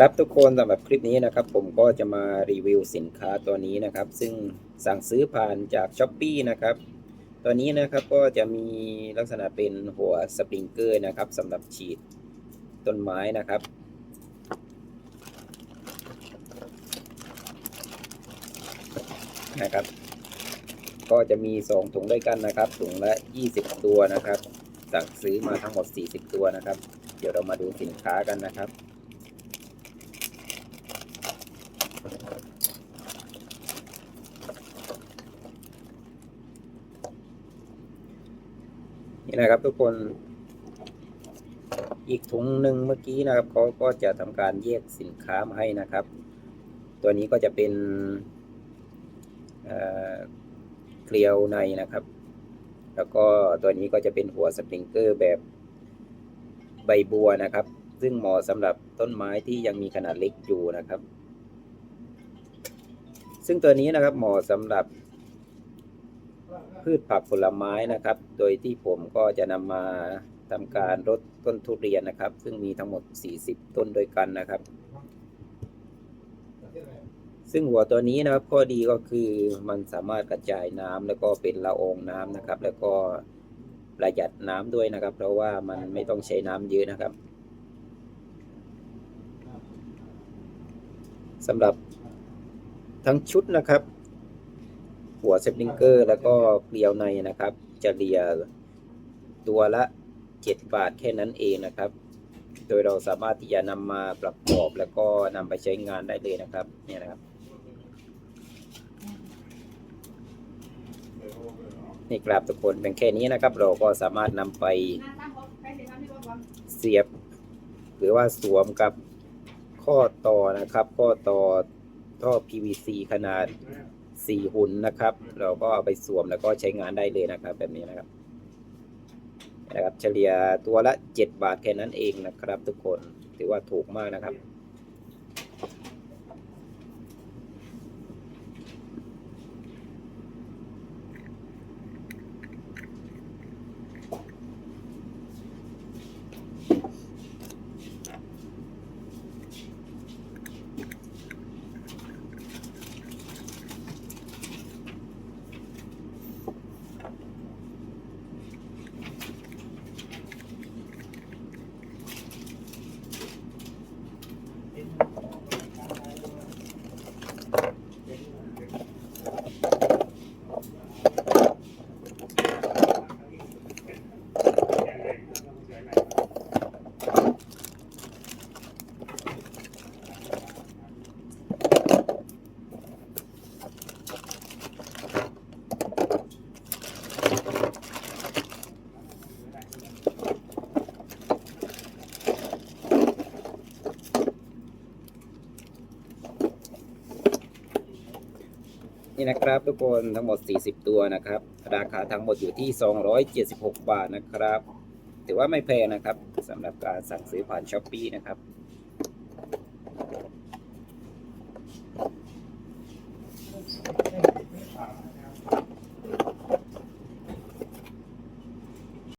ครับทุกคนสำหรับคลิปนี้นะครับ ผมก็จะมารีวิวสินค้าตัวนี้นะครับ ซึ่งสั่งซื้อผ่านจากช้อปปีนะครับ ตัวนี้นะครับก็จะมีลักษณะเป็นหัวสปริงเกอร์นะครับสำหรับฉีดต้นไม้นะครับ นะครับ ก็จะมี 2 ถุงด้วยกันนะครับ ถุงละ 20 ตัวนะครับ สั่งซื้อมาทั้งหมด 40 ตัวนะครับ เดี๋ยวเรามาดูสินค้ากันนะครับ นี่นะครับ ทุกคน อีกถุงหนึ่งเมื่อกี้นะครับเขาก็จะทำการแยกสินค้ามาให้นะครับ ตัวนี้ก็จะเป็นเอ่อเกลียวในนะครับ แล้วก็ตัวนี้ก็จะเป็นหัวสปริงเกอร์แบบใบบัวนะครับ ซึ่งเหมาะสำหรับต้นไม้ที่ยังมีขนาดเล็กอยู่นะครับ ซึ่งตัวนี้นะครับเหมาะสำหรับ พืชผักผลไม้นะครับ โดยที่ผมก็จะนำมาทำการลดต้นทุเรียนนะครับ ซึ่งมีทั้งหมด 40 ต้นด้วยกันนะครับ ซึ่งหัวตัวนี้นะครับข้อดีก็คือมันสามารถกระจายน้ำแล้วก็เป็นละอองน้ำนะครับ แล้วก็ประหยัดน้ำด้วยนะครับ เพราะว่ามันไม่ต้องใช้น้ำเยอะนะครับสำหรับทั้งชุดนะครับ หัวเซปลิงเกอร์ แล้วก็เกลียวในนะครับ จะเรียตัวละ 7 บาทแค่นั้นเองนะครับ โดยเราสามารถที่จะนำมาประกอบแล้วก็นำไปใช้งานได้เลยนะครับเนี่ยนะครับนี่ครับทุกคนเป็นแค่นี้นะครับ เราก็สามารถนำไปเสียบ หรือว่าสวมกับข้อต่อนะครับ ข้อต่อท่อ PVC ขนาด สี่หุ่นนะครับ เราก็เอาไปสวมแล้วก็ใช้งานได้เลยนะครับ แบบนี้นะครับนะครับ เฉลี่ยตัวละ 7 บาทแค่นั้นเองนะครับ ทุกคนถือว่าถูกมากนะครับ นี่นะครับทุกคนทั้งหมด 40 ตัวนะครับ ราคาทั้งหมดอยู่ที่ 276 บาทนะครับ ถือว่าไม่แพงนะครับสำหรับการสั่งซื้อผ่านช้อปปีนะครับ